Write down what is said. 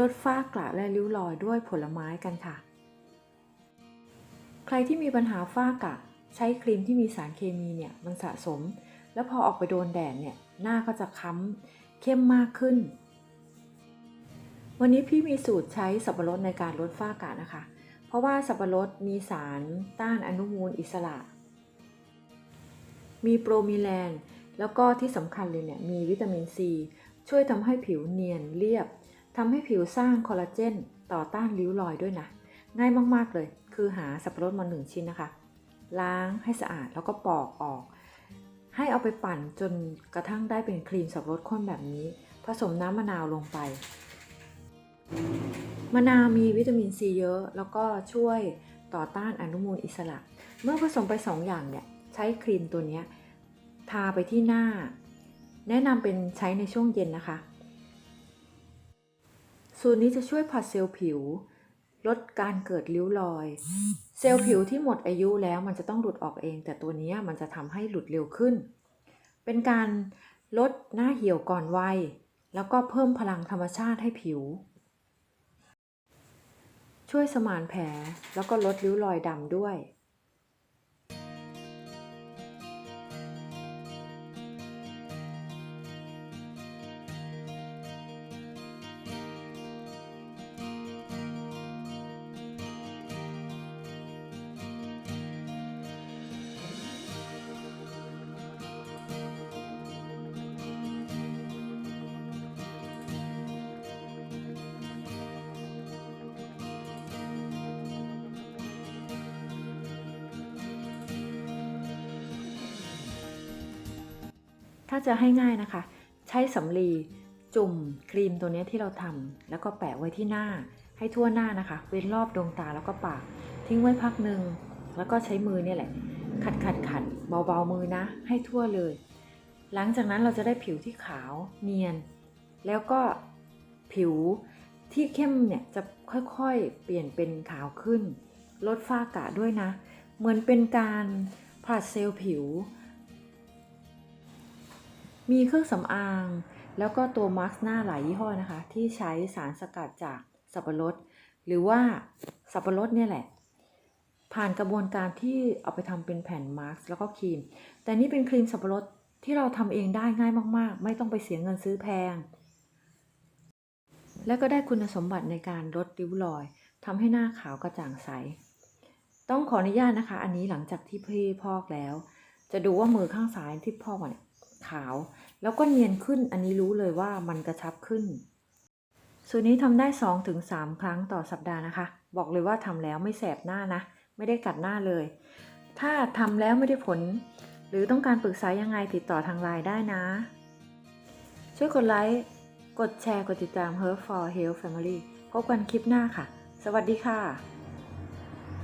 ลดฝ้ากระและริ้วรอยด้วยผลไม้กันค่ะ ใครที่มีปัญหาฝ้ากระใช้ครีมที่มีสารเคมีเนี่ยมันสะสม แล้วพอออกไปโดนแดดเนี่ยหน้าก็จะค้ำเข้มมากขึ้น วันนี้พี่มีสูตรใช้สับปะรดในการลดฝ้ากระนะคะ เพราะว่าสับปะรดมีสารต้านอนุมูลอิสระ มีโปรมิแลนแล้วก็ที่สำคัญเลยเนี่ยมีวิตามินซีช่วยทำให้ผิวเนียนเรียบ ทำให้ผิวสร้างคอลลาเจนต่อต้านริ้วรอยด้วยนะ ง่ายมากๆเลย คือหาสับปะรดมาหนึ่งชิ้นนะคะ ล้างให้สะอาดแล้วก็ปอกออก ให้เอาไปปั่นจนกระทั่งได้เป็นครีมสับปะรดข้นแบบนี้ ผสมน้ำมะนาวลงไป มะนาวมีวิตามินซีเยอะ แล้วก็ช่วยต่อต้านอนุมูลอิสระ เมื่อผสมไป 2 อย่างเนี่ย ใช้ครีมตัวนี้ทาไปที่หน้า แนะนำเป็นใช้ในช่วงเย็นนะคะ สูตรนี้จะช่วยผัดเซลล์ผิว ลดการเกิดริ้วรอย เซลล์ผิวที่หมดอายุแล้วมันจะต้องหลุดออกเอง แต่ตัวนี้มันจะทำให้หลุดเร็วขึ้น เป็นการลดหน้าเหี่ยวก่อนวัย แล้วก็เพิ่มพลังธรรมชาติให้ผิว ช่วยสมานแผลแล้วก็ลดริ้วรอยดำด้วย ถ้าจะให้ง่ายนะคะ ใช้สำลีจุ่มครีมตัวนี้ที่เราทำแล้วก็แปะไว้ที่หน้า ให้ทั่วหน้านะคะ เว้นรอบดวงตาแล้วก็ปาก ทิ้งไว้พักหนึ่งแล้วก็ใช้มือเนี่ยแหละ ขัดขัดขัดเบาๆมือนะ ให้ทั่วเลย หลังจากนั้นเราจะได้ผิวที่ขาวเนียน แล้วก็ผิวที่เข้มเนี่ยจะค่อยๆ เปลี่ยนเป็นขาวขึ้น ลดฝ้ากระด้วยนะ เหมือนเป็นการผลัดเซลล์ผิว มีเครื่องสำอาง แล้วก็ตัวมาร์กหน้าหลายยี่ห้อนะคะ ที่ใช้สารสกัดจากสับปะรด หรือว่าสับปะรดเนี่ยแหละ ผ่านกระบวนการที่เอาไปทำเป็นแผ่นมาร์กแล้วก็ครีม แต่นี่เป็นครีมสับปะรดที่เราทำเองได้ง่ายมาก ๆ ไม่ต้องไปเสียเงินซื้อแพง และก็ได้คุณสมบัติในการลดริ้วรอยทำให้หน้าขาวกระจ่างใส ต้องขออนุญาตนะคะ อันนี้หลังจากที่พี่พอกแล้ว จะดูว่ามือข้างซ้ายที่พอกเนี่ย ขาว แล้วก็เนียนขึ้นอันนี้รู้เลยว่ามันกระชับขึ้นส่วนนี้ทำได้ 2-3 ครั้งต่อสัปดาห์นะคะ บอกเลยว่าทำแล้วไม่แสบหน้านะ ไม่ได้กัดหน้าเลย ถ้าทำแล้วไม่ได้ผล หรือต้องการปรึกษายังไงติดต่อทางไลน์ได้นะ ช่วยกดไลค์กดแชร์กดติดตาม Her for Health Family พบกันคลิปหน้าค่ะ สวัสดีค่ะ